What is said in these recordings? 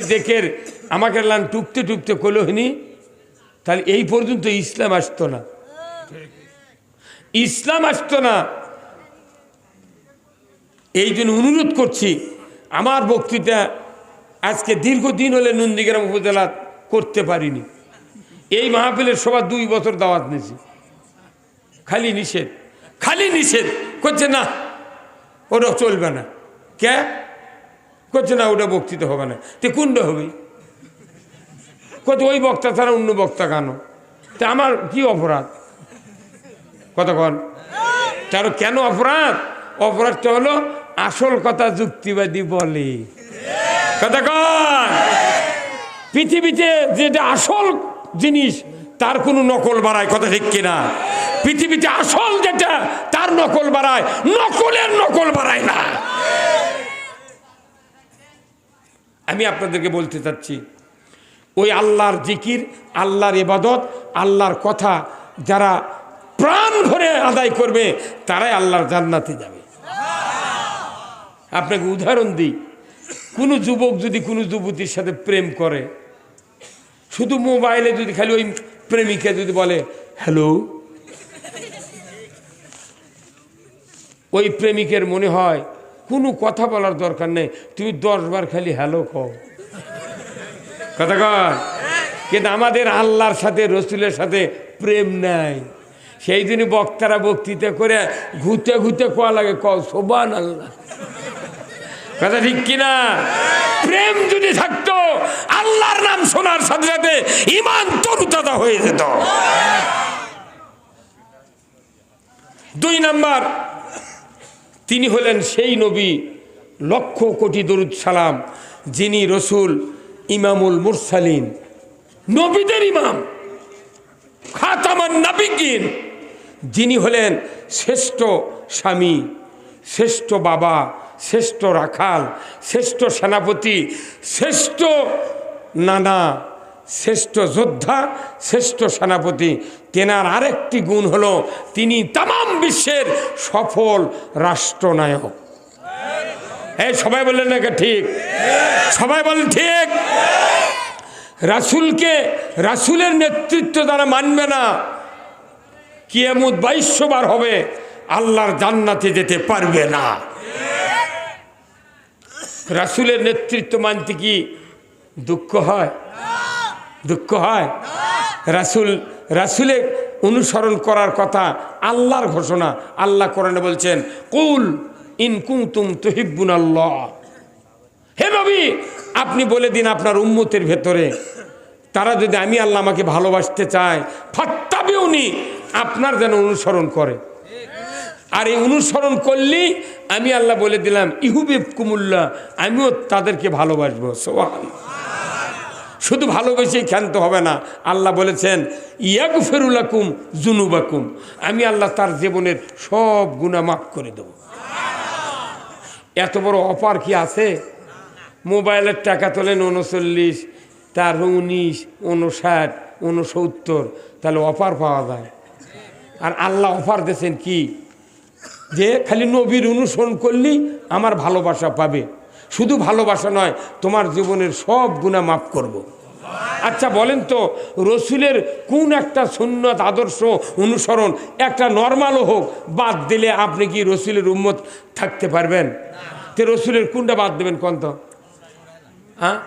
দেখের আমাকে লান টুপতে টুপতে কলহিনি তাহলে এই পর্যন্ত ইসলাম আসতো না। ইসলাম আসতো না। এই জন্য অনুরোধ করছি, আমার বক্তৃতা আজকে দীর্ঘদিন হলে নন্দীগ্রাম উপজেলা করতে পারিনি। এই মাহফিলের সবার দুই বছর দাওয়াত নিয়েছি। খালি নিষেধ খালি নিষেধ, করছে না ওটা চলবে না। কে? করছে না, ওটা বক্তৃতা হবে না। তে কোনটা হবে। কত ওই বক্তা ছাড়া অন্য বক্তা কেন? তা আমার কি অপরাধ? কতক্ষণ তার কেন অপরাধ? অপরাধটা হলো আসল কথা যুক্তিবাদী বলে। কতক্ষণ পৃথিবীতে যেটা আসল জিনিস, তার কোনো নকল বাড়ায়, কথা ঠিক কিনা? পৃথিবীতে আসল যেটা, তার নকল বাড়ায়। নকলের নকল বাড়ায় না আমি আপনাদেরকে বলতে চাচ্ছি, ওই আল্লাহর জিকির, আল্লাহর ইবাদত, আল্লাহর কথা যারা প্রাণ ভরে আদায় করবে, তারাই আল্লাহর জান্নাতে যাবে। আপনাকে উদাহরণ দিই, কোনো যুবক যদি কোনো যুবতীর সাথে প্রেম করে, শুধু মোবাইলে যদি খালি ওই প্রেমিকা যদি বলে, হ্যালো? ওই প্রেমিকের মনে হয় কোনো কথা বলার দরকার নেই। তুমি দশবার খালি হ্যালো কও। কথা কর কিন্তু আমাদের আল্লাহর সাথে, রসুলের সাথে প্রেম নাই। সেই জন্য বক্তারা বক্তৃতা করে ঘুরতে ঘুরতে কোয়া লাগে ক সোবান আল্লাহ কথা ঠিক কিনা? প্রেম যদি থাকতো, আল্লাহর নাম শোনার সাথে সাথে ইমান তরুতাজা হয়ে যেত। দুই নাম্বার তিনি হলেন সেই নবী লক্ষ কোটি দরুদ সালাম, যিনি রসুল ইমামুল মুরসালিন, নবীদের ইমাম, খাতামান নাবিগিন যিনি হলেন শ্রেষ্ঠ স্বামী, শ্রেষ্ঠ বাবা, শ্রেষ্ঠ রাখাল, শ্রেষ্ঠ সেনাপতি, শ্রেষ্ঠ নানা শ্রেষ্ঠ যোদ্ধা, শ্রেষ্ঠ সেনাপতি। তেনার আরেকটি গুণ হলো তিনি তাম বিশ্বের সফল রাষ্ট্রনায়ক। এই সবাই বললেন না ঠিক? সবাই বলেন ঠিক। রাসুলকে রাসুলের নেতৃত্ব দ্বারা মানবে না। কিয়ামত বাইশশো বার হবে, আল্লাহর জান্নাতে যেতে পারবে না। রাসুলের নেতৃত্ব মানতে কি দুঃখ হয়? দুঃখ হয়? রাসুল রাসুলের অনুসরণ করার কথা আল্লাহর ঘোষণা। আল্লাহ কোরআনে বলছেন, কুল ইন কুতুম তুহিব্বুন আল্লাহ হে নবী, আপনি বলে দিন আপনার উম্মতের ভেতরে, তারা যদি আমি আল্লাহ আমাকে ভালোবাসতে চায়, ফাত্তাবিউনি, আপনার যেন অনুসরণ করে। আর এই অনুসরণ করলেই আমি আল্লাহ বলে দিলাম ইহুবিব কুমুল্লা আমিও তাদেরকে ভালোবাসবো। সোহান। শুধু ভালোবেসেই ক্ষান্ত হবে না। আল্লাহ বলেছেন ইয়াক ফেরুলাকুম জুনুবাকুম আমি আল্লাহ তার জীবনের সব গুণা মাফ করে দেব। এত বড় অফার কি আছে? মোবাইলের টাকা তোলেন উনচল্লিশ তার উনিশ উনষাট উনসত্তর তাহলে অফার পাওয়া যায়। আর আল্লাহ অফার দিয়েছেন কি? যে খালি নবীর অনুসরণ করলেই আমার ভালোবাসা পাবে। শুধু ভালোবাসা নয়, তোমার জীবনের সব গুণা মাফ করব। আচ্ছা বলেন তো, রসুলের কোন একটা সুন্নত আদর্শ অনুসরণ একটা নর্মালও হোক, বাদ দিলে আপনি কি রসুলের উম্মত থাকতে পারবেন? তে রসুলের কোনটা বাদ দেবেন কোন তো? হ্যাঁ?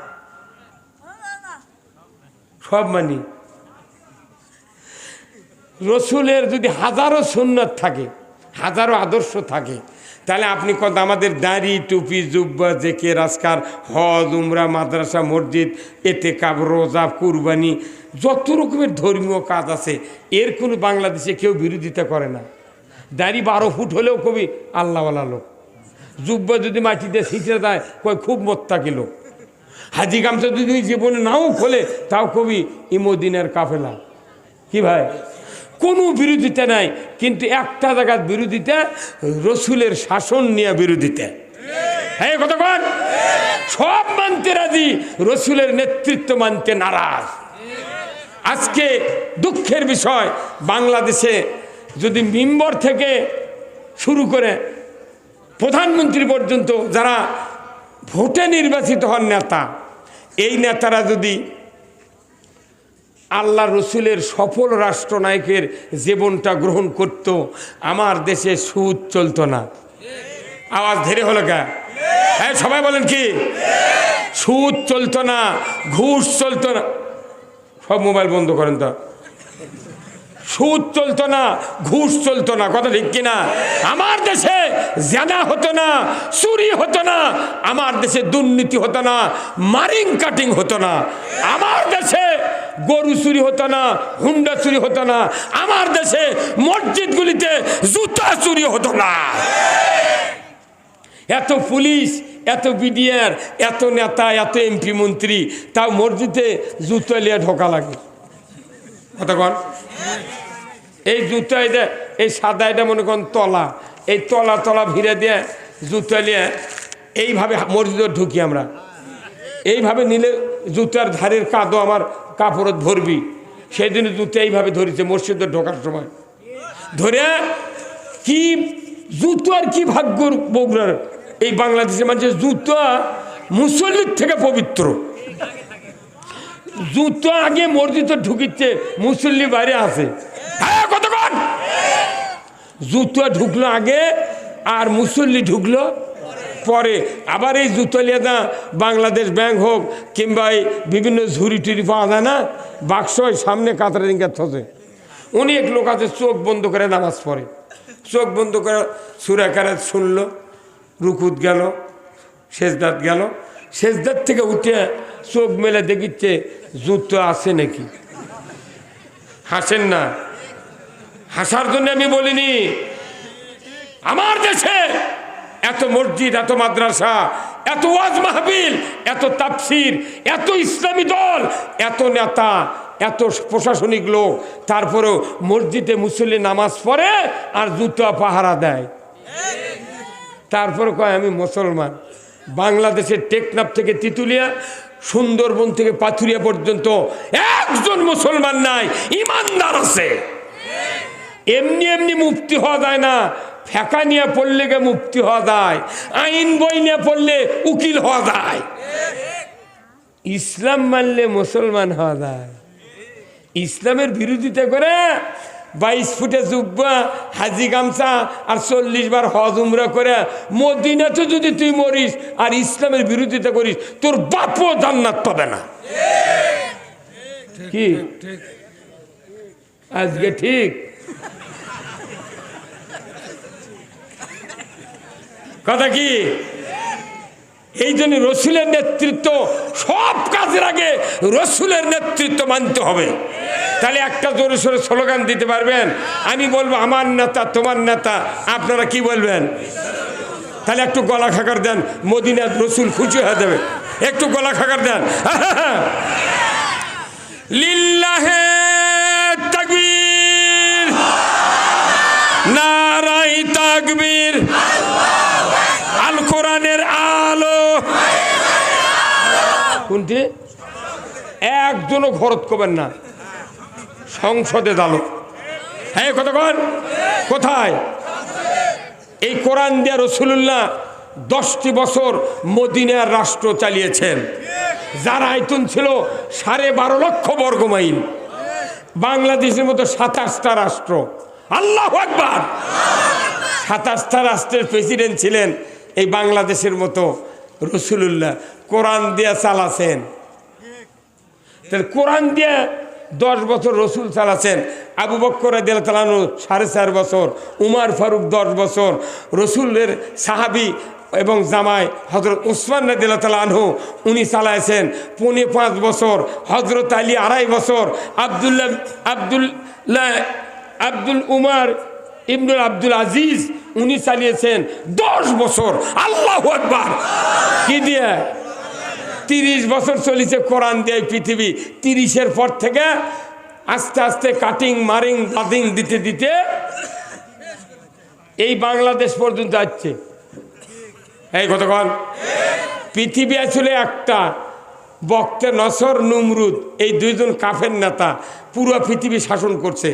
সব মানি। রসুলের যদি হাজারো সুন্নত থাকে, হাজারো আদর্শ থাকে তাহলে আপনি কত? আমাদের দাড়ি, টুপি, জুব্বা জেকে রাজকার হজ, উমরা, মাদ্রাসা, মসজিদ এতে কাব রোজা, কুরবানি, যত রকমের ধর্মীয় কাজ আছে, এর কোনো বাংলাদেশে কেউ বিরোধিতা করে না। দাড়ি বারো ফুট হলেও কবি আল্লাহওয়ালা লোক। জুব্বা যদি মাটিতে ছিঁচে দেয়, কয় খুব মোত্তাকি লোক হাজি গামছা যদি জীবনে নাও খোলে, তাও কবি ইমদিনের কাফেলা। কি ভাই? কোনো বিরোধিতা নাই, কিন্তু একটা জায়গার বিরোধিতা, রসুলের শাসন নিয়ে বিরোধিতা। হ্যাঁ কতক্ষণ সব মানতে রাজি, রসুলের নেতৃত্ব মানতে নারাজ। আজকে দুঃখের বিষয়, বাংলাদেশে যদি মিম্বর থেকে শুরু করে প্রধানমন্ত্রী পর্যন্ত যারা ভোটে নির্বাচিত হন নেতা, এই নেতারা যদি আল্লাহ রসুলের সফল রাষ্ট্রনায়কের জীবনটা গ্রহণ করত, আমার দেশে সুদ চলতো না। আওয়াজ ধীরে হলো কে? হ্যাঁ সবাই বলেন কি? সুদ চলতো না, ঘুষ চলতো না। সব মোবাইল বন্ধ করেন তো। সুদ চলতো না, ঘুষ চলতো না, কথা ঠিক কিনা? আমার দেশে জানা হতো না, চুরি হতো না, আমার দেশে দুর্নীতি হতো না, মারিং কাটিং হতো না। আমার দেশে গরু চুরি হতো না, হুন্ডা চুরি হতো না। আমার দেশে মসজিদগুলিতে জুতা চুরি হতো না। এত পুলিশ, এত বিডিআর, এত নেতা, এত এমপি মন্ত্রী, তাও মসজিদে জুতো লিয়ে ঢোকা লাগে। কতক্ষণ এই জুতো এটা এই সাদা এটা মনে করেন তলা। এই তলা তলা ভিড়ে দিয়ে জুতো নিয়ে এইভাবে মসজিদে ঢুকি আমরা। এইভাবে নিলে জুতার ধারের কাদো আমার কাপড়ত ভরবি। সেই দিন জুতো এইভাবে ধরেছে, মসজিদে ঢোকার সময়। ধরে কি জুতো আর কি ভাগ্যর বগুড়ার? এই বাংলাদেশের মানুষের জুতো মুসল্লির থেকে পবিত্র। জুতো আগে মসজিদে ঢুকিচ্ছে, মুসল্লি বাইরে আছে। কতক্ষণ? জুতো ঢুকলো আগে আর মুসল্লি ঢুকলো পরে আবার এই জুতো নিয়ে না বাংলাদেশ ব্যাংক হোক কিংবা এই বিভিন্ন ঝুড়ি টুরি পাওয়া যায় না বাক্স ওই সামনে কাতারে দিনকে থসে। অনেক লোক আছে, চোখ বন্ধ করে নামাজ পড়ে। চোখ বন্ধ করে সুরাকারাত শুনল, রুকুত গেল শেষদাত গেল। শেষদাত থেকে উঠে চোখ মেলে দেখিচ্ছে জুতো আছে নাকি? হাসেন না। হাসার জন্য আমি বলিনি, আমার দেশে এত মসজিদ, এত মাদ্রাসা, এত ওয়াজ মাহবিল এত তাফসির, এত ইসলামী দল, এত নেতা, এত প্রশাসনিক লোক। তারপরেও মসজিদে মুসল্লি নামাজ পড়ে আর জুতো পাহারা দেয়। তারপর কয়, আমি মুসলমান। বাংলাদেশের টেকনাফ থেকে তিতুলিয়া, সুন্দরবন থেকে পাথুরিয়া পর্যন্ত একজন মুসলমান নাই, ইমানদার আছে। এমনি এমনি মুক্তি হওয়া যায় না। ফেঁকা নিয়ে পড়লে গে মুক্তি হওয়া যায় আইন বই নিয়ে পড়লে উকিল হওয়া যায়। ইসলাম মানলে মুসলমান হওয়া যায়। ইসলামের বিরোধিতা করে বাইশ ফুটে জুব্বা হাজি গামছা আর চল্লিশ বার হজ উমরা করে মদিনাতে যদি তুই মরিস আর ইসলামের বিরোধিতা করিস তোর বাপও জান্নাত পাবে না। কি? আজকে ঠিক? কথা কি? এই জন্য রসুলের নেতৃত্ব সব কাজের আগে রসুলের নেতৃত্ব মানতে হবে। তাহলে একটা জোরে সোরে স্লোগান দিতে পারবেন? আমি বলব, আমার নেতা, তোমার নেতা, আপনারা কি বলবেন? তাহলে একটু গলা খাকার দেন, মদিনার রসুল খুশি হয়ে যাবে। একটু গলা খাকার দেন। লিল্লাহে তাকবীর নারাই তাকবীর আল কোরআনের আলো কোনটি একজনও ঘরত করবেন না। সংসদে দালো। হ্যাঁ কতক্ষণ কোথায়? এই কোরআন দিয়া রসুল্লাহ দশটি বছর মদিনার রাষ্ট্র চালিয়েছেন। যার আয়তন ছিল সাড়ে বারো লক্ষ বর্গ মাইল। বাংলাদেশের মতো সাতাশটা রাষ্ট্র। আল্লাহ একবার সাতাশটা রাষ্ট্রের প্রেসিডেন্ট ছিলেন এই বাংলাদেশের মতো রসুলুল্লাহ। কোরআন দিয়া চালাছেন। তাহলে কোরআন দিয়ে দশ বছর রসুল চালাচ্ছেন। আবু বক্কর দিল চালানো সাড়ে চার বছর, উমার ফারুক দশ বছর, রসুলের সাহাবি এবং জামাই হজরত উসমান রদিল্লা তালা আনহু উনি চালাইছেন। পৌনে পাঁচ বছর হজরত আলী আড়াই বছর, আবদুল্লাহ আবদুল্লাহ, আব্দুল উমার ইবনুল আব্দুল আজিজ উনি চালিয়েছেন দশ বছর। আল্লাহ একবার কি দিয়ে? তিরিশ বছর চলেছে কোরআন দিয়ে পৃথিবী। তিরিশের পর থেকে আস্তে আস্তে কাটিং মারিং বাদিং দিতে দিতে এই বাংলাদেশ পর্যন্ত আসছে। এই কতক্ষণ পৃথিবী আসলে একটা। বক্তে নসর, নুমরুদ, এই দুইজন কাফের নেতা পুরো পৃথিবী শাসন করছে।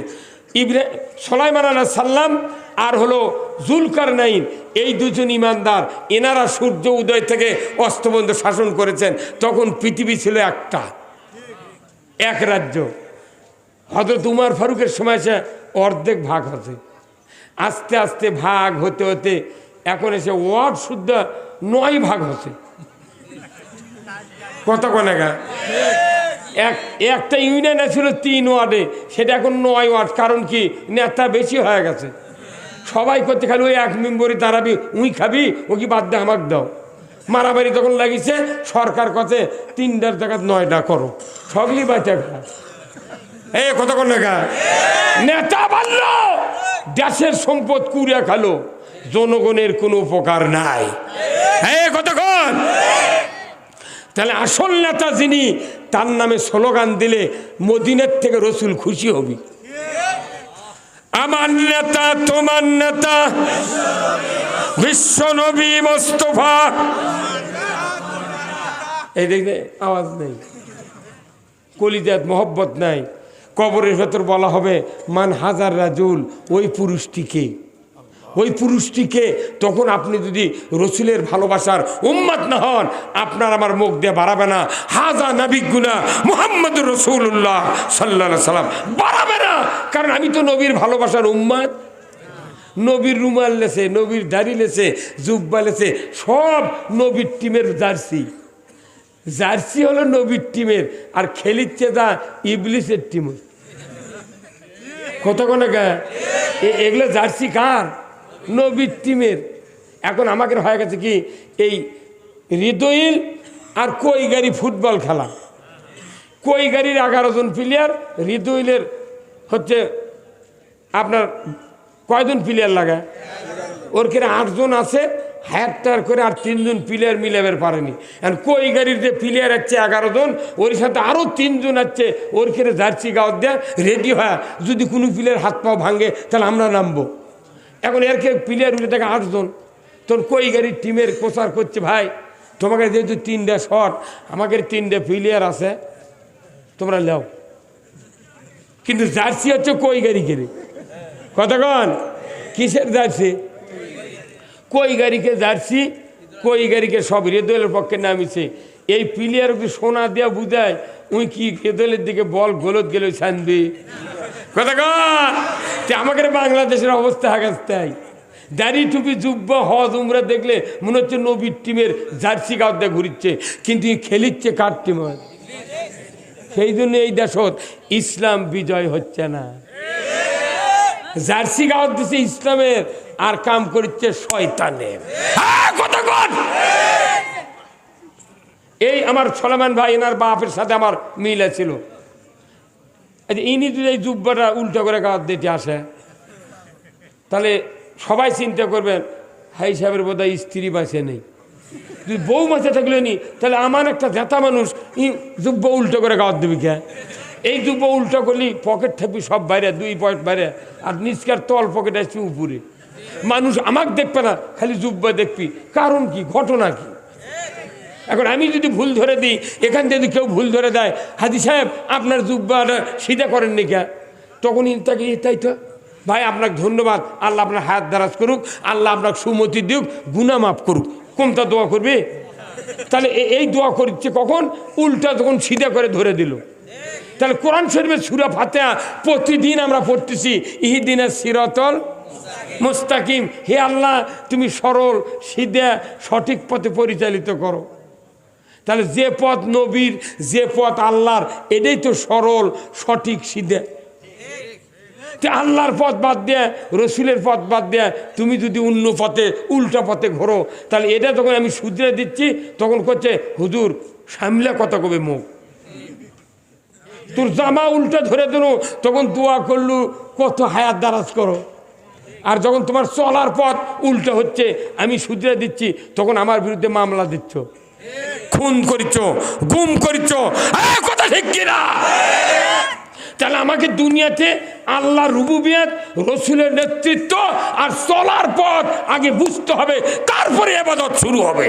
ইব্রা সোলাইমান আলাহ সাল্লাম আর হলো জুলকার নাইন এই দুজন ইমানদার, এনারা সূর্য উদয় থেকে অস্তবন্ধ শাসন করেছেন, তখন পৃথিবী ছিল একটা, এক রাজ্য। হজরত উমার ফারুকের সময় সে অর্ধেক ভাগ হচ্ছে। আস্তে আস্তে ভাগ হতে হতে এখন এসে ওয়ার্ড শুদ্ধ নয় ভাগ হচ্ছে। কত কনে? কনেগা এক, একটা ইউনিয়ন ছিল তিন ওয়ার্ডে, সেটা এখন নয় ওয়ার্ড, কারণ কি? নেতা বেশি হয়ে গেছে। সবাই করতে খালি ওই এক মেম্বরি দাঁড়াবি, উই খাবি ও কি বাদ দে, আমাকে দাও। মারামারি তখন লাগিছে, সরকার কাছে, তিনটার জায়গা নয়টা করো। সবই বাচ্চা খা এ কতক্ষণ না নেতা বাড়ল! দেশের সম্পদ কুড়িয়া খালো। জনগণের কোনো উপকার নাই। হ্যাঁ কতক্ষণ তাহলে আসল নেতা যিনি, তার নামে স্লোগান দিলে মদিনের থেকে রসুল খুশি হবি। আমার নেতা, তোমার নেতা, বিশ্ব নবী মোস্তফা। এই দেখবে আওয়াজ নেই। কলিজাত মহব্বত নাই। কবরের ভেতর বলা হবে, মান হাজার রাজুল, ওই পুরুষটিকে। ওই পুরুষটিকে তখন আপনি যদি রসুলের ভালোবাসার উম্মাত না হন, আপনার আমার মুখ দিয়ে বাড়াবে না। হাজা নাবিগুনা মোহাম্মদ রসুল্লাহ সাল্লা সাল্লাম বাড়াবে না। কারণ আমি তো নবীর ভালোবাসার উম্মাদ নবীর রুমাল লেছে, নবীর দাড়ি লেছে, জুব্বা লেছে, সব নবীর টিমের জার্সি। জার্সি হলো নবীর টিমের, আর খেলিচ্ছে যা ইবলিসের টিমের কত কোন এগুলো জার্সি কার? নবীর টিমের। এখন আমাকে হয়ে গেছে কি, এই হৃদয়িল আর কই গাড়ি ফুটবল খেলা। কই গাড়ির এগারো জন প্লেয়ার হৃদয়িলের হচ্ছে আপনার কয়জন প্লেয়ার লাগে? ওর কেন আটজন আছে? হায়ারটার করে আর তিনজন প্লেয়ার মিলাবের পারেনি। আর কই গাড়ির যে প্লেয়ার আছে এগারো জন, ওর সাথে আরও তিনজন আছে, ওর কেড়ে জার্সি গাওয়ার দেয় রেডি হয় যদি কোনো প্লেয়ার হাত পাও ভাঙে, তাহলে আমরা নামবো। এখন এর কে প্লেয়ার উঠে থাকে আটজন। তোর কই গাড়ির টিমের প্রচার করছে ভাই? তোমাকে যেহেতু তিনটে শট আমাকে তিনটে প্লেয়ার আছে, তোমরা লেও কিন্তু জার্সি হচ্ছে কই গাড়ি কেড়ে কতক্ষণ কিসের জার্সি কই গাড়িকে জার্সি কই গাড়িকে সব রেদলের পক্ষে নামিছে। এই প্লেয়ার সোনা দেওয়া বুঝায়, উই কি রেদলের দিকে বল গলত গেল ছানবি তে আমাকে বাংলাদেশের অবস্থা হাগাস তাই দাড়ি টুপি জুব্ব হজ উমরা দেখলে মনে হচ্ছে নবীর টিমের জার্সি গাওয়া ঘুরিচ্ছে কিন্তু খেলিচ্ছে কার টিম? সেই জন্য এই দেশত ইসলাম বিজয় হচ্ছে না। জার্সি গাওয়ার দিচ্ছে ইসলামের আর কাম করছে শয়তানের। হ্যাঁ, এই আমার সলমান ভাই এনার বাপের সাথে আমার মিল ছিল ইনি যদি এই জুব্বাটা উল্টো করে গাওয়ার দিতে আসে, তাহলে সবাই চিন্তা করবেন হাই সাহেবের বোধ স্ত্রী বাঁচে নেই। যদি বউ মাছে থাকলে নি, তাহলে আমার একটা জেতা মানুষ, ই জুব্ব উল্টো করে গাওয়ার দেবে কে? এই জুব্ব উল্টো করলি পকেট থাকবি সব বাইরে, দুই পয়েন্ট বাইরে, আর নিচকার তল পকেট আসছি উপরে। মানুষ আমাকে দেখবে না, খালি জুব্বা দেখবি। কারণ কি? ঘটনা কি? এখন আমি যদি ভুল ধরে দিই এখান থেকে কেউ ভুল ধরে দেয় হাজি সাহেব আপনার জুব্বাটা সিধা করেন নি কে তখনই তাকে "এ, তাই তো? ভাই আপনাকে ধন্যবাদ। আল্লাহ আপনার হাত দারাজ করুক আল্লাহ আপনাকে সুমতি দিক গুণা মাফ করুক। কোনটা দোয়া করবে? তাহলে এই দোয়া করছে কখন? উল্টা তখন সিধা করে ধরে দিল। তাহলে কোরআন শরীফের সুরা ফাতেহা প্রতিদিন আমরা পড়তেছি ইহিদিনের সিরতল মুস্তাকিম। হে আল্লাহ তুমি সরল সিধা সঠিক পথে পরিচালিত করো। তাহলে যে পথ নবীর, যে পথ আল্লাহর, এটাই তো সরল, সঠিক তে আল্লাহর পথ বাদ দেয়, রসুলের পথ বাদ দেয় তুমি যদি অন্য পথে, উল্টা পথে ঘোরো, তাহলে এটা তখন আমি শুধরে দিচ্ছি, তখন করছে, হুজুর, সামলে কথা কবে মুখ? তোর জামা উল্টা ধরে দিল তখন দোয়া করলু, কত হায়াত দারাজ করো। আর যখন তোমার চলার পথ উল্টো হচ্ছে, আমি শুধরে দিচ্ছি, তখন আমার বিরুদ্ধে মামলা দিচ্ছ। খুন করিচ্ছ গুম করিচ্ছ আহ, কথা ঠিক কিনা? তাহলে আমাকে দুনিয়াতে আল্লাহ রুবুবিয়াত রসুলের নেতৃত্ব আর চলার পথ আগে বুঝতে হবে তারপরে আবাদত শুরু হবে।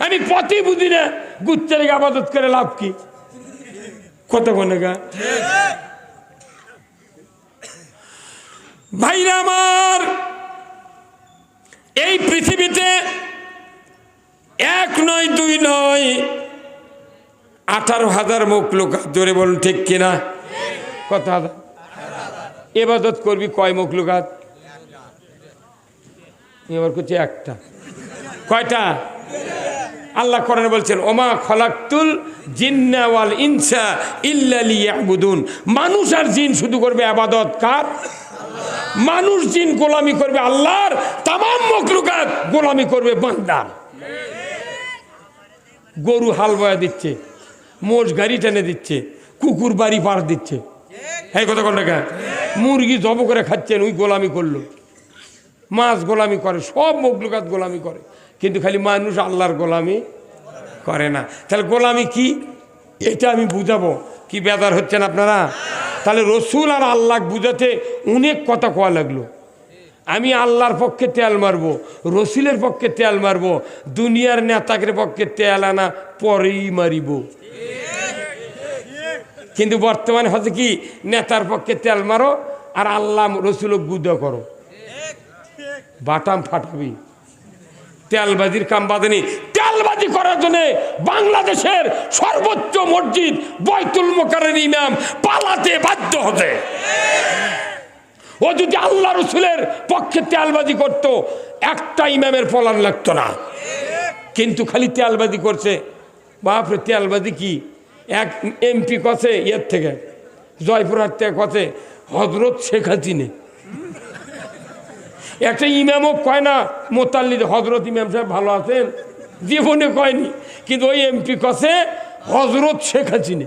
আমি পথই বুঝি না গুচ্ছের আবাদত করে লাভ কি? কত গা? ভাইরা আমার এই পৃথিবীতে এক নয়, দুই নয়। আঠারো হাজার মুখ লোক জোরে বলুন, ঠিক কিনা? কত হাজার? এবাদত করবি কয় মুখ লোকাত এবার করছে একটা। কয়টা? আল্লাহ করেন বলছেন, ওমা খলাক্তুল জিন্না ওয়াল ইনসা ইয়াবুদুন মানুষ আর জিন শুধু করবে আবাদত, কার? মানুষ জিন গোলামি করবে আল্লাহর তাম মকলুকাত গোলামি করবে বান্দার। গরু হাল বয়া দিচ্ছে, মোষ গাড়ি টেনে দিচ্ছে, কুকুর বাড়ি পার দিচ্ছে। কথা কোন টাকা মুরগি জব করে খাচ্ছেন, ওই গোলামি করল। মাছ গোলামি করে, সব মকলুকাত গোলামি করে। কিন্তু খালি মানুষ আল্লাহর গোলামি করে না। তাহলে গোলামি কি? এটা আমি বুঝাবো। কি বেদার হচ্ছেন আপনারা? তাহলে রসুল আর আল্লাহ বুঝাতে অনেক কথা কোয়া লাগল। আমি আল্লাহর পক্ষে তেল মারবো, রসুলের পক্ষে তেল মারবো, দুনিয়ার নেতাকের পক্ষে তেল আনা পরেই মারিব। কিন্তু বর্তমানে হচ্ছে কি, নেতার পক্ষে তেল মারো আর আল্লাহ রসুল গুদা করো। বাটাম ফাটাবি। তেলবাজির কাম বাঁধেনি তেলবাজি করার জন্য বাংলাদেশের সর্বোচ্চ মসজিদ বয়তুল মোকারের ইমাম পালাতে বাধ্য হতে। ও যদি আল্লাহ রসুলের পক্ষে তেলবাজি করত একটা ইমামের পলান লাগতো না। কিন্তু খালি তেলবাজি করছে। বাপরে, তেলবাজি কি? এক এমপি কছে? ইয়ের থেকে। জয়পুরহাট থেকে কছে? হজরত শেখ হাসিনে। একটা ইমামও কয় না, মোতাল্লিদ হজরত ইমাম সাহেব ভালো আছেন? জীবনে কয়নি। কিন্তু ওই এমপি কছে? হজরত শেখ হাসিনে।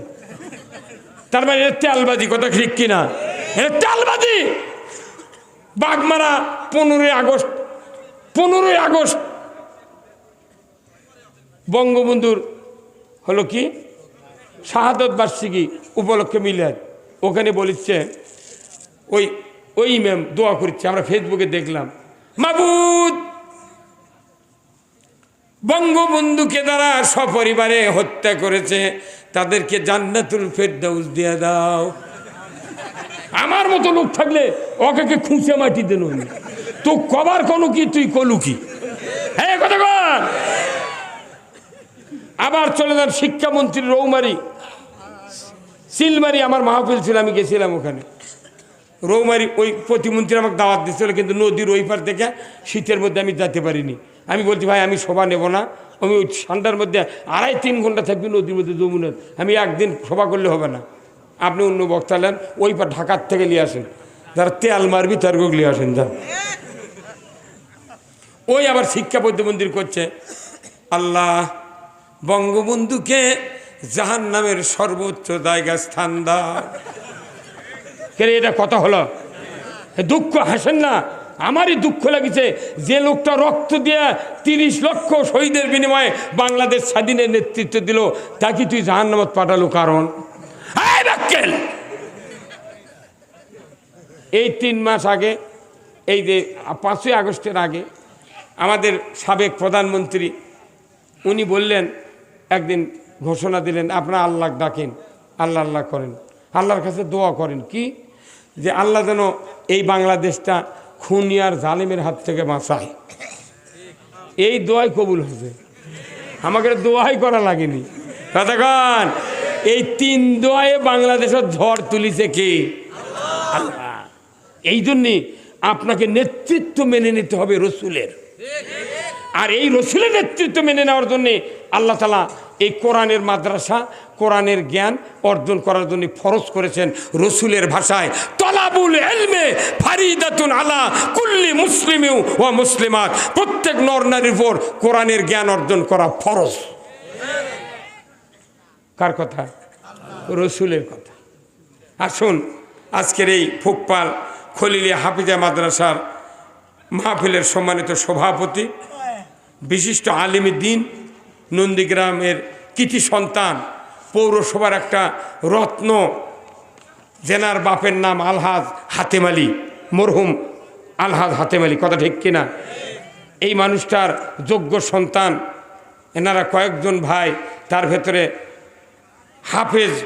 তার মানে তেলবাজি কথা ঠিক কিনা? তেলবাজি! বাগমারা পনেরোই আগস্ট পনেরোই আগস্ট। বঙ্গবন্ধুর হলো কি? শাহাদত বার্ষিকী উপলক্ষে মিলাদ ওখানে বলিচ্ছে, ওই ওই ম্যাম দোয়া করছে আমরা ফেসবুকে দেখলাম। মাবুদ! বঙ্গবন্ধুকে দ্বারা সপরিবারে হত্যা করেছে, তাদেরকে জান্নাতুল ফেরদাউস দিয়ে দাও। আমার মতো লোক থাকলে ওকে কে খুঁচে মাটি দেন তো কবার কোনো কি, তুই কলু কি? হ্যাঁ আবার চলে যান শিক্ষামন্ত্রী রৌমারি। সিলমারি আমার মাহফিল ছিল, আমি গেছিলাম ওখানে। রৌমারি ওই প্রতিমন্ত্রী আমাকে দাওয়াত দিচ্ছিল কিন্তু নদীর ওই পার থেকে শীতের মধ্যে আমি যেতে পারিনি। আমি বলছি, ভাই, আমি সভা নেব না। আমি ওই ঠান্ডার মধ্যে আড়াই, তিন ঘণ্টা থাকবি নদীর মধ্যে যমুনের। আমি একদিন সভা করলে হবে না। আপনি অন্য বক্তা নেন, ওই পার ঢাকার থেকে নিয়ে আসেন। যারা তেল মারবি, তার নিয়ে আসেন, যান। ওই আবার শিক্ষা প্রতিমন্ত্রী করছে। আল্লাহ, বঙ্গবন্ধুকে জাহান নামের সর্বোচ্চ জায়গা স্থান দাও। এটা কথা হলো? দুঃখ, হাসেন না। আমারই দুঃখ লাগছে যে লোকটা রক্ত দিয়ে তিরিশ লক্ষ শহীদের বিনিময়ে বাংলাদেশ স্বাধীনের নেতৃত্ব দিল। তাকে তুই জাহান্নামত পাঠালো কারণ! এই তিন মাস আগে, এই যে পাঁচই আগস্টের আগে আমাদের সাবেক প্রধানমন্ত্রী, উনি বললেন, একদিন ঘোষণা দিলেন, আপনারা আল্লাহ ডাকেন, আল্লাহ আল্লাহ করেন, আল্লাহর কাছে দোয়া করেন। কি? যে আল্লাহ যেন এই বাংলাদেশটা খুনিয়ার জালিমের হাত থেকে বাঁচায়। এই দোয়াই কবুল হয়েছে। আমাকে দোয়াই করা লাগেনি। কতক্ষণ এই তিন দোয়ায়ে বাংলাদেশের ঝড় তুলিছে কে? এই জন্যে আপনাকে নেতৃত্ব মেনে নিতে হবে রসুলের। আর এই রসুলের নেতৃত্ব মেনে নেওয়ার জন্যে আল্লাহ তালা এই কোরআনের মাদ্রাসা, কোরআনের জ্ঞান অর্জন করার জন্য ফরজ করেছেন রসুলের ভাষায়। তলাবুল এলমে ফারিদাতুন আলা কুল্লি মুসলিমেও ও মুসলিমাত। প্রত্যেক নর নারীর উপর কোরআনের জ্ঞান অর্জন করা ফরজ। কার কথা? রসুলের কথা। আসুন, আজকের এই ফুকপাল খলিলিয়া হাফিজা মাদ্রাসার মাহফিলের সম্মানিত সভাপতি, বিশিষ্ট আলিমী দিন, নন্দীগ্রামের কৃতি সন্তান, পৌরসভার একটা রত্ন, জেনার বাপের নাম আলহাজ হাতেম আলী, মরহুম আলহাজ হাতেম আলী, কথা ঠিক কিনা? এই মানুষটার যোগ্য সন্তান, এনারা কয়েকজন ভাই, তার ভেতরে হাফেজ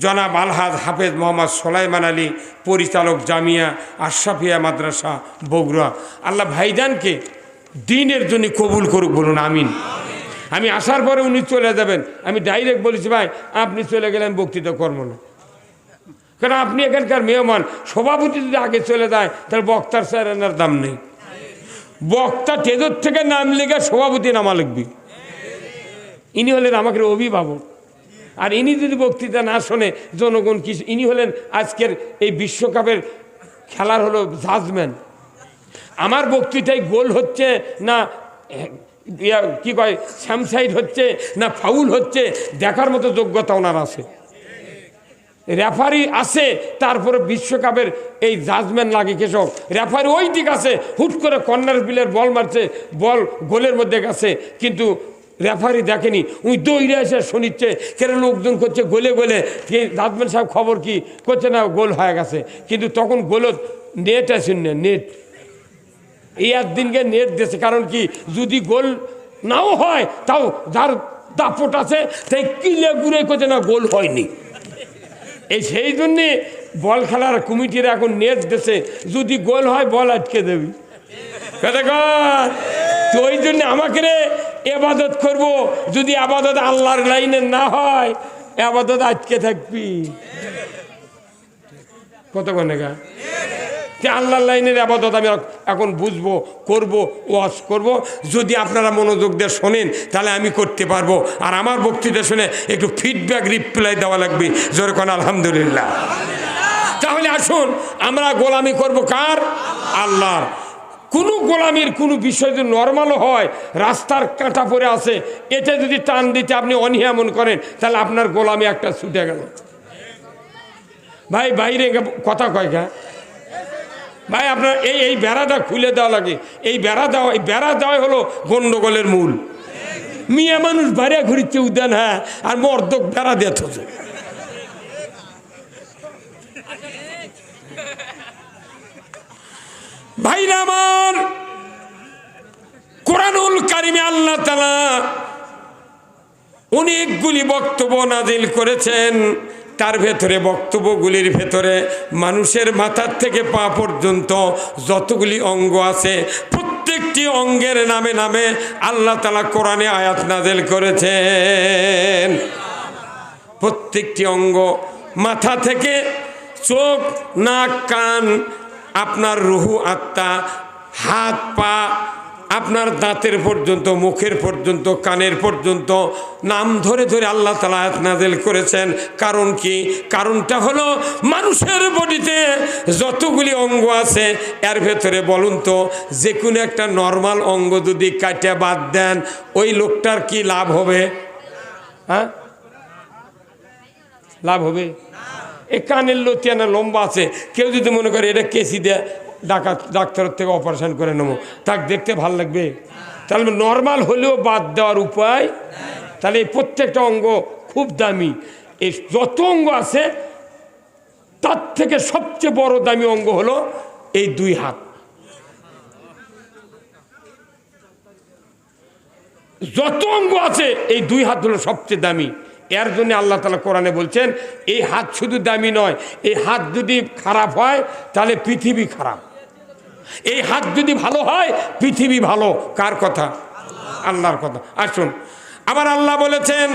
জনাব আলহাজ হাফেজ মোহাম্মদ সোলাইমান আলী, পরিচালক জামিয়া আশরাফিয়া মাদ্রাসা, বগুড়া। আল্লাহ ভাইজানকে দিনের জন্য কবুল করুক বলুন, আমিন। আমি আসার পরে উনি চলে যাবেন। আমি ডাইরেক্ট বলেছি, ভাই, আপনি চলে গেলেন বক্তৃতা কর্ম না। কারণ আপনি এখানকার মেহমান, সভাপতি যদি আগে চলে যায়, তাহলে বক্তার স্যার এনার দাম নেই। বক্তা টেজর থেকে নাম লেগে সভাপতি নামা লিখবি। ইনি হলেন আমাকে অভিভাবক। আর ইনি যদি বক্তৃতা না শোনে, জনগণ কি ইনি হলেন আজকের এই বিশ্বকাপের খেলার হলো জাজম্যান। আমার বক্তৃতায় গোল হচ্ছে না কি কয়, স্যামসাইড হচ্ছে না ফাউল হচ্ছে, দেখার মতো যোগ্যতা ওনার আছে। রেফারি আছে, তারপরে বিশ্বকাপের এই জাজমেন্ট লাগে কেসব রেফারি ওই দিক আছে, হুট করে কর্নার বিলের বল মারছে, বল গোলের মধ্যে গেছে, কিন্তু রেফারি দেখেনি। উনি দৌড়ে এসে শুনিচ্ছে, কেন লোকজন করছে গোলে গোলে? জাজমেন্ট সাহেব খবর কি? করছে না, গোল হয়ে গেছে। কিন্তু তখন গোলত নেট আছে না, নেট। এই একদিনকে নেট দিয়েছে, কারণ কি? যদি গোল নাও হয়, তাও যার দাপট আছে, তাই কিলে ঘুরে করছে না, গোল হয়নি। এই সেই জন্যে বল খেলার কমিটির এখন নেট দেশে যদি গোল হয়, বল আটকে দেবি। কথা? তো ওই জন্য আমাকে রে এবাদত করব। যদি আবাদত আল্লাহর লাইনে না হয় আবাদত আটকে থাকবি। কত গা? যে আল্লাহর লাইনের আবাদত আমি এখন বুঝব, করব, ওয়াজ করব। যদি আপনারা মনোযোগ দিয়ে শোনেন, তাহলে আমি করতে পারব। আর আমার বক্তৃতা শুনে একটু ফিডব্যাক রিপ্লাই দেওয়া লাগবে। যেরকম আলহামদুলিল্লাহ। তাহলে আসুন, আমরা গোলামি করব কার? আল্লাহর। কোনো গোলামির কোনো বিষয় যদি নর্মালও হয়, রাস্তার কাঁটা পরে আছে, এটা যদি টান দিতে আপনি অনিয়ামন করেন, তাহলে আপনার গোলামি একটা ছুটে গেল। ভাই, বাইরে কথা কয় গা। ভাই, আপনার এই এই বেড়াটা খুলে দেওয়া লাগে। এই বেড়া দেওয়া, এই বেড়া দেওয়াই হলো গন্ডগোলের মূল। মিয়া মানুষ বাইরে ঘুরিচ্ছে উদ্যান হ্যাঁ আর মর্দক বেড়া দিয়ে থছে ভাইরা আমার, কোরআনুল কারিমে আল্লাহ তালা অনেকগুলি বক্তব্য নাজিল করেছেন। তার ভেতরে বক্তব্যগুলির ভেতরে মানুষের মাথার থেকে পা পর্যন্ত যতগুলি অঙ্গ আছে, প্রত্যেকটি অঙ্গের নামে নামে আল্লাহ তালা কোরআনে আয়াত নাজেল করেছেন। প্রত্যেকটি অঙ্গ মাথা থেকে চোখ, নাক, কান আপনার রুহু আত্মা, হাত, পা, আপনার দাঁতের পর্যন্ত, মুখের পর্যন্ত, কানের পর্যন্ত নাম ধরে ধরে আল্লাহ তালা নাজেল করেছেন। কারণ কি? কারণটা হলো মানুষের বডিতে যতগুলি অঙ্গ আছে, এর ভেতরে বলুন তো যে কোনো একটা নর্মাল অঙ্গ যদি কাটে বাদ দেন, ওই লোকটার কি লাভ হবে? হ্যাঁ? লাভ হবে? এ কানের লতিয়ানা লম্বা আছে। কেউ যদি মনে করে এটা কেসি দেয় ডাকাত ডাক্তারের থেকে অপারেশন করে নেব। তাক দেখতে ভালো লাগবে। তাহলে নর্মাল হলেও বাদ দেওয়ার উপায় তাহলে এই প্রত্যেকটা অঙ্গ খুব দামি। এই যত অঙ্গ আছে, তার থেকে সবচেয়ে বড় দামি অঙ্গ হলো এই দুই হাত। যত অঙ্গ আছে, এই দুই হাত হলো সবচেয়ে দামি। এর জন্য আল্লাহ তালা কোরআনে বলছেন, এই হাত শুধু দামি নয়, এই হাত যদি খারাপ হয়, তাহলে পৃথিবী খারাপ। এই হাত যদি ভালো হয়, পৃথিবী ভালো। কার কথা? আল্লাহর কথা। আসুন, আবার আল্লাহ বলেছেন,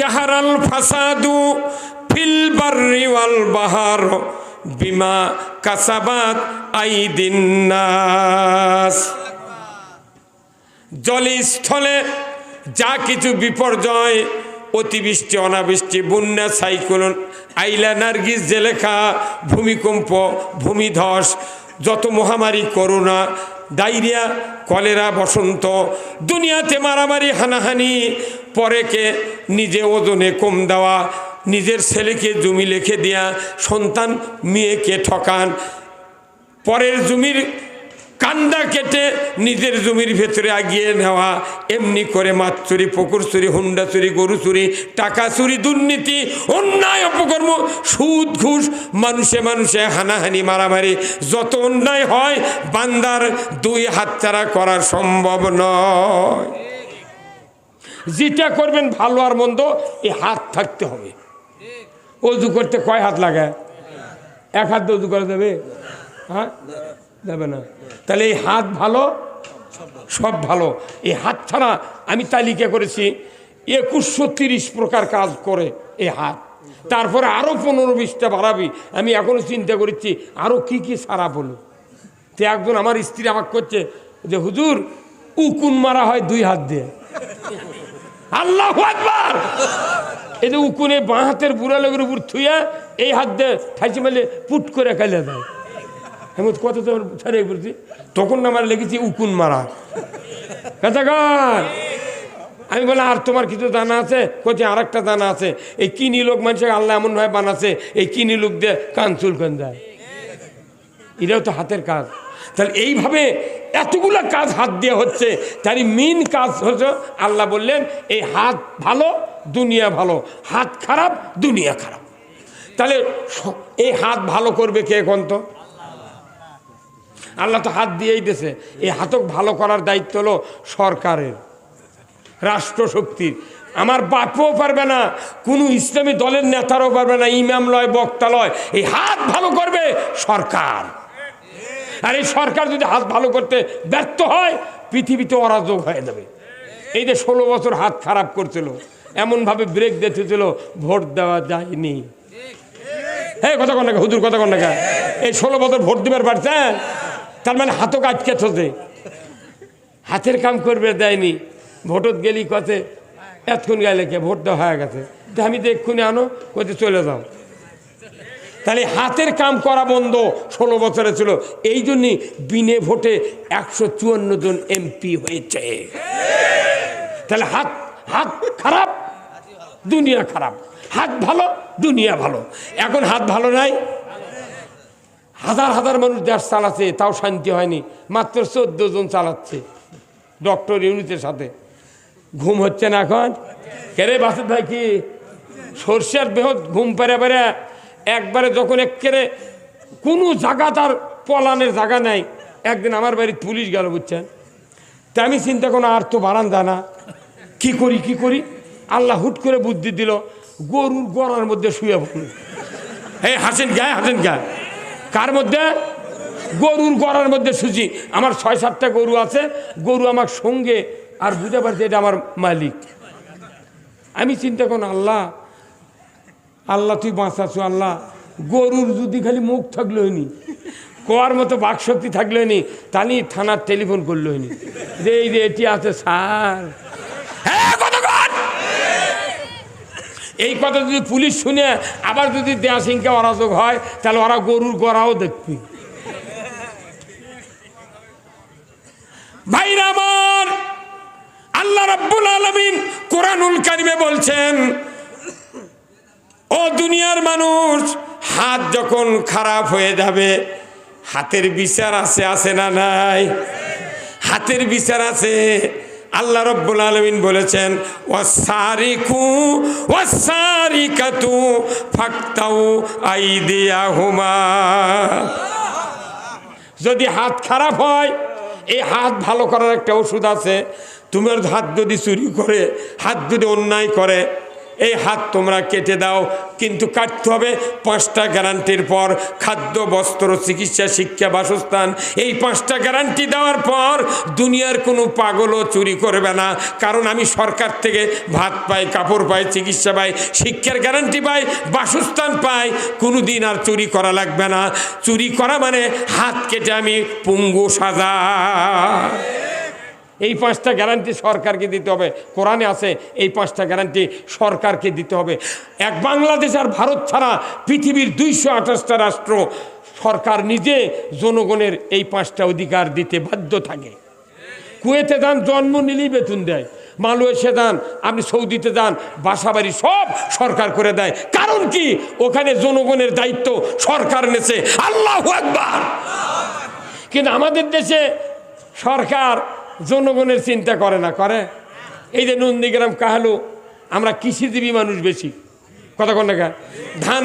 জাহারাল ফাসাদু ফিল বাররি ওয়াল বাহার বিমা কাসাবাত আইদিন নাস। জলস্থলে যা কিছু বিপর্যয় অতিবৃষ্টি, অনাবৃষ্টি, বন্যা, সাইক্লোন, আইলা, নার্গিস, জেলেখা, ভূমিকম্প, ভূমিধস, যত মহামারী, করোনা, ডায়রিয়া, কলেরা, বসন্ত, দুনিয়াতে মারামারি, হানাহানি, পরেকে নিজে ওজনে কম দেওয়া, নিজের ছেলেকে জমি লিখে দেয়া, সন্তান, মেয়েকে ঠকান, পরের জমির কান্দা কেটে নিজের জমির ভেতরে আগিয়ে নেওয়া, এমনি করে মাছ চুরি, পুকুর চুরি, হুন্ডা চুরি, গরু চুরি, টাকা চুরি, দুর্নীতি, অন্যায় অপকর্ম, সুদ, ঘুষ, মানুষে মানুষে হানাহানি, মারামারি, যত অন্যায় হয়, বান্দার দুই হাত ছাড়া করা সম্ভব নয়। যেটা করবেন ভালো আর মন্দ এই হাত থাকতে হবে। অজু করতে কয় হাত লাগে? এক হাত অজু করা যাবে? হ্যাঁ? যাবে না। তাহলে এই হাত ভালো? সব ভালো। এই হাত ছাড়া আমি তালিকা করেছি, একুশশো তিরিশ প্রকার কাজ করে এই হাত। তারপরে আরও পনেরো বিশটা বাড়াবি। আমি এখনও চিন্তা করেছি আরও কি কি সারা বলো তো একজন আমার স্ত্রী আমাকে করছে যে, হুজুর, উকুন মারা হয় দুই হাত দিয়ে। আল্লাহ এই যে উকুনে বাঁ হাতের বুড়া লোকের উপর থুইয়া এই হাত দিয়ে ঠাইছি মেলে পুট করে কালে দেয়। এমন কত তো ছাড়িয়ে পড়ছি। তখন আমার লেগেছি উকুন মারা। কাছাকার আমি বলে আর তোমার কিছু দানা আছে? কোচে আর একটা দানা আছে। এই কিনি লোক মানুষের আল্লাহ এমন ভাবে বানাচ্ছে এই কিনি লোক দিয়ে কান চুল চুলকান যায়? এটাও তো হাতের কাজ। তাহলে এইভাবে এতগুলো কাজ হাত দিয়ে হচ্ছে, তারই মেন কাজ হচ্ছে, আল্লাহ বললেন, এই হাত ভালো, দুনিয়া ভালো। হাত খারাপ, দুনিয়া খারাপ। তাহলে এই হাত ভালো করবে কে এখন তো? আল্লাহ তো হাত দিয়েই দিয়েছে। এই হাতক ভালো করার দায়িত্ব হলো সরকারের, রাষ্ট্রশক্তির। আমার বাপও পারবে না, কোনো ইসলামী দলের নেতারও পারবে না, ইমাম লয়, বক্তা লয়। এই হাত ভালো করবে সরকার। আর এই সরকার যদি হাত ভালো করতে ব্যর্থ হয়, পৃথিবীতে অরাজক হয়ে যাবে। এই যে ষোলো বছর হাত খারাপ করছিল, এমনভাবে ব্রেক দিতেছিল, ভোট দেওয়া যায়নি। হ্যাঁ কথা কন না হুজুর কথা কন না এই ষোলো বছর ভোট দিবার পারছেন? তার মানে হাতও কাজকে থতে হাতের কাম করবে, দেয়নি। ভোটত গেলি কতে, এতক্ষণ গেলে কে ভোট দেওয়া হয়ে গেছে। আমি তো এক্ষুনি আনো কতে চলে যাও। তাহলে হাতের কাম করা বন্ধ, ষোলো বছরে ছিল। এই জন্যই বিনে ভোটে একশো চুয়ান্ন জন এমপি হয়েছে। তাহলে হাত হাত খারাপ, দুনিয়া খারাপ। হাত ভালো, দুনিয়া ভালো। এখন হাত ভালো নাই? হাজার হাজার মানুষ দেশ চালাচ্ছে, তাও শান্তি হয়নি। মাত্র চোদ্দ জন চালাচ্ছে ডক্টর ইউনিটের সাথে। ঘুম হচ্ছে না এখন। কেরে বাসুদ ভাই, কি? সর্ষের বেহত ঘুম পেরে পেরে একবারে যখন একেরে কোনো জায়গা তার পলানের জায়গা নাই। একদিন আমার বাড়ির পুলিশ গেল, বুঝছেন? তা আমি চিন্তা কোনো আর তো বারান্দা না। কি করি কি করি? আল্লাহ হুট করে বুদ্ধি দিল, গরুর গড়ার মধ্যে শুয়ে পড়ল। এই হাসেন গায়ে হাসেন গায়ে। কার মধ্যে? গরুর গড়ার মধ্যে সুচি আমার ছয় সাতটা গরু আছে। গরু আমার সঙ্গে আর বুঝতে পারছি এটা আমার মালিক। আমি চিন্তা করুন, আল্লাহ আল্লাহ তুই বাঁচাছো আল্লাহ। গরুর যদি খালি মুখ থাকল হয়নি, কোয়ার মতো বাকশক্তি থাকল হয়নি, তাহলে থানার টেলিফোন করল হয়নি। যে এই যে এটি আছে, স্যার হ্যাঁ কতক্ষণ এই কথা যদি পুলিশ শুনে আবার যদি দেয়া সিংকে অরাজক হয়, তাহলে ওরা গরুর গড়াও দেখবি। ভাইরা আমার, আল্লাহ রাব্বুল আলামিন কোরআনুল কারিমে বলছেন, ও দুনিয়ার মানুষ, হাত যখন খারাপ হয়ে যাবে, হাতের বিচার আছে আছে না নাই? হাতের বিচার আছে। আল্লাহ রব্বুল আলমিন বলেছেন ওয়াসারিকু ওয়াসারিকাতু ফাক্তাউ আইদিয়াহুমা। যদি হাত খারাপ হয়, এই হাত ভালো করার একটা ওষুধ আছে তোমার হাত যদি চুরি করে, হাত যদি অন্যায় করে এই হাত তোমরা কেটে দাও, কিন্তু কাটতে হবে পাঁচটা গ্যারান্টির পর। খাদ্য, বস্ত্র, চিকিৎসা, শিক্ষা, বাসস্থান, এই পাঁচটা গ্যারান্টি দেওয়ার পর দুনিয়ার কোনো পাগলও চুরি করবে না। কারণ আমি সরকার থেকে ভাত পাই, কাপড় পাই, চিকিৎসা পাই, শিক্ষার গ্যারান্টি পাই, বাসস্থান পাই। কোনো দিন আর চুরি করা লাগবে না। চুরি করা মানে হাত কেটে আমি পুঙ্গু সাজা। এই পাঁচটা গ্যারান্টি সরকারকে দিতে হবে। কোরআনে আছে, এই পাঁচটা গ্যারান্টি সরকারকে দিতে হবে। এক বাংলাদেশ আর ভারত ছাড়া পৃথিবীর দুইশো আঠাশটা রাষ্ট্র সরকার নিজে জনগণের এই পাঁচটা অধিকার দিতে বাধ্য থাকে। কুয়েতে যান, জন্ম নিলেই বেতন দেয়। মালয়েশিয়া যান, আপনি সৌদিতে যান বাসা বাড়ি সব সরকার করে দেয়। কারণ কি? ওখানে জনগণের দায়িত্ব সরকার নেছে। আল্লাহ একবার কিন্তু আমাদের দেশে সরকার জনগণের চিন্তা করে না, করে? এই যে নন্দীগ্রাম, কাহালু, আমরা কৃষিজীবী মানুষ বেশি। কথা কোন ধান